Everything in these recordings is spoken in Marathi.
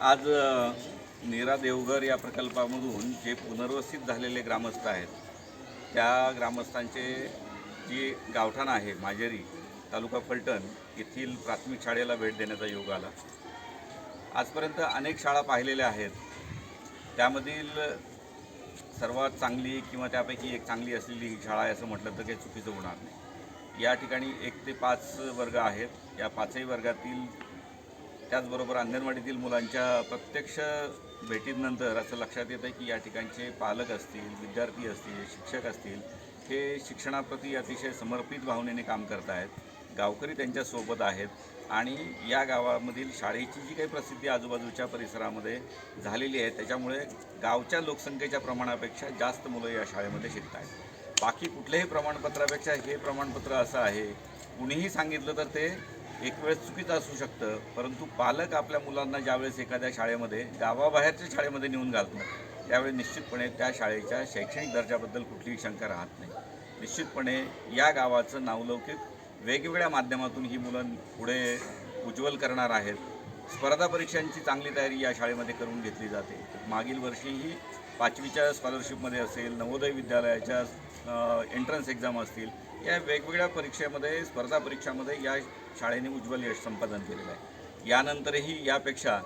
आज नेरा नीरा देवघर या प्रकल्पामधून जे पुनर्वसित झालेले ग्रामस्थ आहेत त्या ग्रामस्थांचे जी गावठाण आहे माजेरी तालुका फलटण येथील प्राथमिक शाळेला भेट देण्याचा योग आला. आजपर्यंत अनेक शाळा पाहिलेल्या आहेत. त्यामधील सर्वात चांगली किंवा त्यापैकी एक चांगली असलेली ही शाळा आहे असं म्हटलं तर काही चुकीचं होणार नाही. या ठिकाणी एक ते पाच वर्ग आहेत. या पाचही वर्गातील त्याचबरोबर अंगणवाडीतील मुलांच्या प्रत्यक्ष भेटीनंतर असं लक्षात येतं की या ठिकाणचे पालक असतील विद्यार्थी असतील शिक्षक असतील हे शिक्षणाप्रती अतिशय समर्पित भावनेने काम करत आहेत गावकरी त्यांच्यासोबत आहेत आणि या गावामधील शाळेची जी काही प्रसिद्धी आजूबाजूच्या परिसरामध्ये झालेली आहे त्याच्यामुळे गावच्या लोकसंख्येच्या प्रमाणापेक्षा जास्त मुलं या शाळेमध्ये शिकत आहेत बाकी कुठल्याही प्रमाणपत्रापेक्षा हे प्रमाणपत्र असं आहे. कुणीही सांगितलं तर ते एक वेळेस चुकीचं असू शकतं परंतु पालक आपल्या मुलांना ज्यावेळेस एखाद्या शाळेमध्ये गावाबाहेरच्या शाळेमध्ये नेऊन घालतात त्यावेळी निश्चितपणे त्या शाळेच्या शैक्षणिक दर्जाबद्दल कुठलीही शंका राहत नाही. निश्चितपणे या गावाचं नावलौकिक वेगवेगळ्या माध्यमातून ही मुलं पुढे उज्ज्वल करणार आहेत. स्पर्धा परीक्षांची चांगली तयारी या शाळेमध्ये करून घेतली जाते. मागील वर्षीही पाचवीच्या स्कॉलरशिपमध्ये असेल नवोदय विद्यालयाच्या एंट्रन्स एक्झाम असतील या वेगवेगळ्या परीक्षेमध्ये स्पर्धा परीक्षामध्ये या शाळेने उज्ज्वल यश संपादन केलेलं आहे. यानंतरही यापेक्षा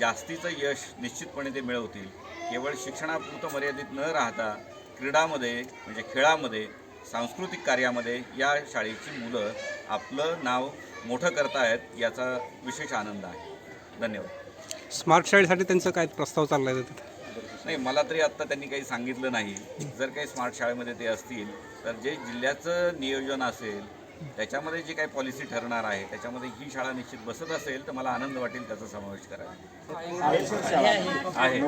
जास्तीचं यश निश्चितपणे ते मिळवतील. केवळ शिक्षणापुरतं मर्यादित न राहता क्रीडामध्ये म्हणजे खेळामध्ये सांस्कृतिक कार्यामध्ये या शाळेची मुलं आपलं नाव मोठं करतायत याचा विशेष आनंद आहे. धन्यवाद. स्मार्ट शाळेसाठी त्यांचं काय प्रस्ताव चाललाय आहे तिथे नाही मला तरी आत्ता त्यांनी काही सांगितलं नाही. जर काही स्मार्ट शाळेमध्ये ते असतील तर जे जिल्ह्याचं नियोजन असेल त्याच्यामध्ये जी काही पॉलिसी ठरणार आहे त्याच्यामध्ये ही शाळा निश्चित बसत असेल तर मला आनंद वाटेल त्याचा समावेश करायला. आहे.